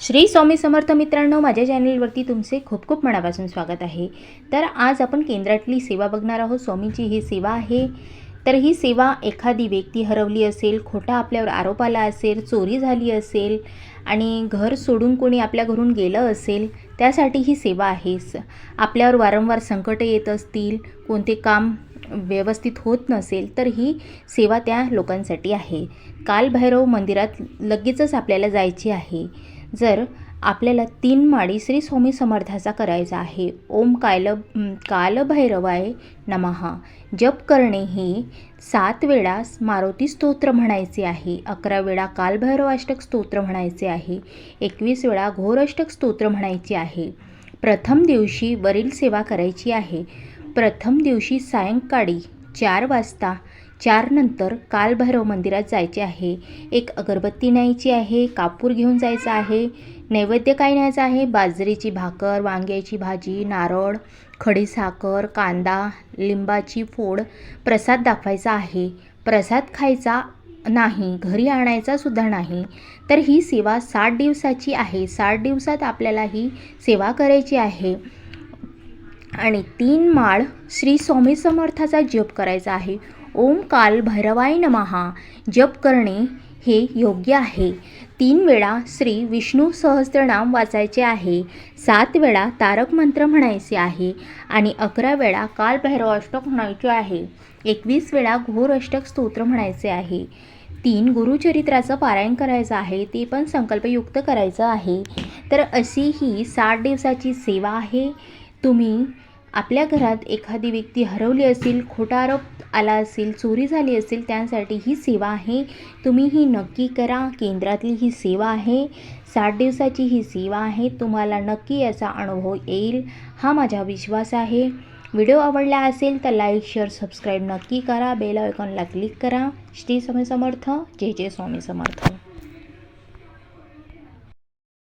श्री स्वामी समर्थ मित्रांनो माझ्या चॅनलवरती तुमचे खूप खूप मनापासून स्वागत आहे. तर आज आपण केंद्रातली सेवा बघणार आहोत. स्वामीची ही सेवा आहे. तर ही सेवा एखादी व्यक्ती हरवली असेल खोटा आपल्यावर आरोप आला असेल चोरी झाली असेल आणि घर सोडून कोणी आपल्या घरून गेलं असेल त्यासाठी ही सेवा आहे स- आपल्यावर वारंवार संकटं येत असतील कोणते काम व्यवस्थित होत नसेल तर ही सेवा त्या लोकांसाठी आहे. कालभैरव मंदिरात लगेचच आपल्याला जायची आहे. जर आपल्याला तीन माळी श्री स्वामी समर्थाचा करायचा आहे. ओम काल कालभैरवाय नमहा जप करणे हे सात वेळा मारुती स्तोत्र म्हणायचे आहे. अकरा वेळा कालभैरवाष्टक स्तोत्र म्हणायचे आहे. एकवीस वेळा घोर अष्टक स्तोत्र म्हणायचे आहे. प्रथम दिवशी वरील सेवा करायची आहे. प्रथम दिवशी सायंकाळी चार वाजता चार नंतर कालभैरव मंदिरात जायचे आहे. एक अगरबत्ती न्यायची आहे कापूर घेऊन जायचं आहे नैवेद्य काय न्यायचं आहे? बाजरीची भाकर वांग्याची भाजी नारळ खडीसाखर कांदा लिंबाची फोड प्रसाद दाखवायचा आहे. प्रसाद खायचा नाही घरी आणायचा सुद्धा नाही. तर ही सेवा साठ दिवसाची आहे. साठ दिवसात आपल्याला ही सेवा करायची आहे. आणि तीन माळ श्री स्वामी समर्थाचा जप करायचा आहे. ओम काल भैरवाय नमहा जप करणे हे योग्य आहे. तीन वेळा श्री विष्णू सहस्त्रनाम वाचायचे आहे. सात वेळा तारक मंत्र म्हणायचे आहे. आणि अकरा वेळा काल भैरव अष्टक म्हणायचे आहे. एकवीस वेळा घोर अष्टक स्तोत्र म्हणायचे आहे. तीन गुरुचरित्राचं पारायण करायचं आहे ते पण संकल्पयुक्त करायचं आहे. तर अशी ही साठ दिवसाची सेवा आहे. तुम्ही आपल्या घरात एखादी व्यक्ती हरवली असेल खोटा आरोप आला असेल चोरी झाली असेल त्यासाठी ही सेवा आहे. तुम्ही ही नक्की करा. केंद्रातली ही सेवा आहे. साठ दिवसाची ही सेवा आहे. तुम्हाला नक्की याचा अनुभव येईल. हा माझा विश्वास आहे. व्हिडिओ आवडला असेल तर लाईक शेअर सबस्क्राईब नक्की करा. बेल आयकॉनला क्लिक करा. श्री स्वामी समर्थ. जय जय स्वामी समर्थ.